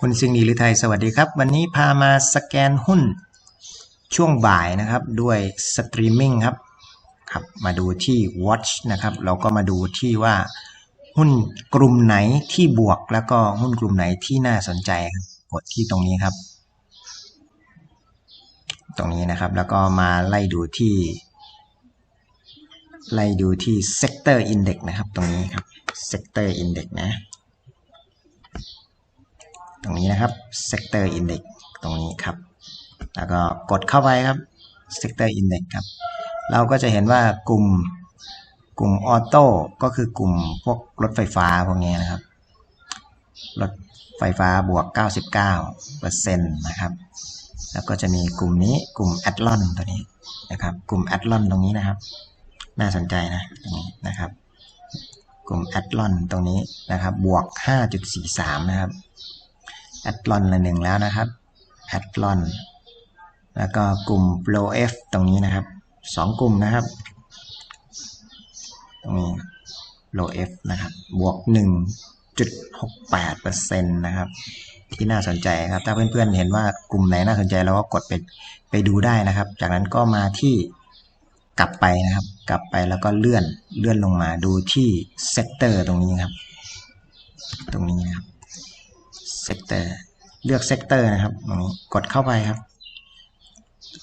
คุณซิงดีหรือไทยสวัสดีครับ วันนี้พามาสแกนหุ้นช่วงบ่ายนะครับด้วยสตรีมมิ่งครับครับ มาดูที่ Watch นะครับ เราก็มาดูที่ว่าหุ้นกลุ่มไหนที่บวกแล้วก็หุ้นกลุ่มไหนที่น่าสนใจกดที่ตรงนี้ครับ ตรงนี้นะครับแล้วก็มาไล่ดูที่ ไล่ดูที่ Sector Index นะครับ ตรงนี้ครับ Sector Index นะ ตรงนี้นะครับ Sector Index ตรงนี้ครับ แล้วก็กดเข้าไปครับ Sector Index ครับ เราก็จะเห็นว่ากลุ่มกลุ่มออโต้ก็คือกลุ่มพวกรถไฟฟ้าพวกนี้นะครับ รถไฟฟ้าบวก 99%นะครับ แล้วก็จะมีกลุ่มนี้กลุ่มแอดลอนตัวนี้นะครับ กลุ่มแอดลอนตรงนี้นะครับ น่าสนใจนะตรงนี้นะครับ กลุ่มแอดลอนตรงนี้นะครับ บวก 5.43 นะครับ แอดลอนละหนึ่งแล้วนะครับแอดลอนแล้วก็กลุ่ม Pro F ตรงนี้นะครับสองกลุ่มนะครับ ตรงนี้ Pro F นะครับ บวก 1.68%นะครับ ที่น่าสนใจครับ ถ้าเพื่อนๆเห็นว่ากลุ่มไหนน่าสนใจเราก็กดไปไปดูได้นะครับ จากนั้นก็มาที่กลับไปนะครับ กลับไปแล้วก็เลื่อนเลื่อนลงมาดูที่เซกเตอร์ตรงนี้ครับ ตรงนี้ เซกเตอร์เลือกเซกเตอร์นะครับตรงนี้กดเข้าไปครับ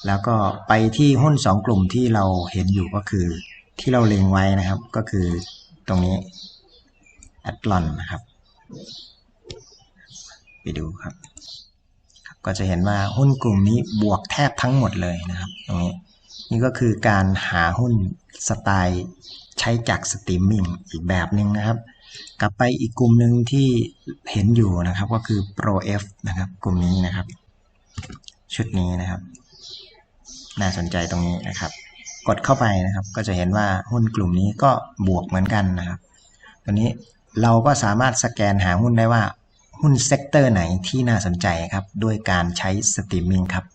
แล้วก็ไปที่หุ้น 2 กลุ่มที่เราเห็นอยู่ก็คือที่เราเล็งไว้นะครับ ก็คือตรงนี้แอดลอนนะครับ ไปดูครับ ก็จะเห็นว่าหุ้นกลุ่มนี้บวกแทบทั้งหมดเลยนะครับตรงนี้นี่ก็คือการหาหุ้นสไตล์ใช้จากสตรีมมิ่งอีกแบบหนึ่งนะครับ กลับไปอีกกลุ่มหนึ่งที่เห็นอยู่นะครับก็คือ Pro F นะครับ กลุ่มนี้นะครับ ชุดนี้นะครับ น่าสนใจตรงนี้นะครับ กดเข้าไปนะครับ ก็จะเห็นว่าหุ้นกลุ่มนี้ก็บวกเหมือนกันนะครับตัวนี้เราก็สามารถสแกนหาหุ้นได้ว่าหุ้นเซกเตอร์ไหนที่น่าสนใจครับ ด้วยการใช้สตรีมมิ่งครับ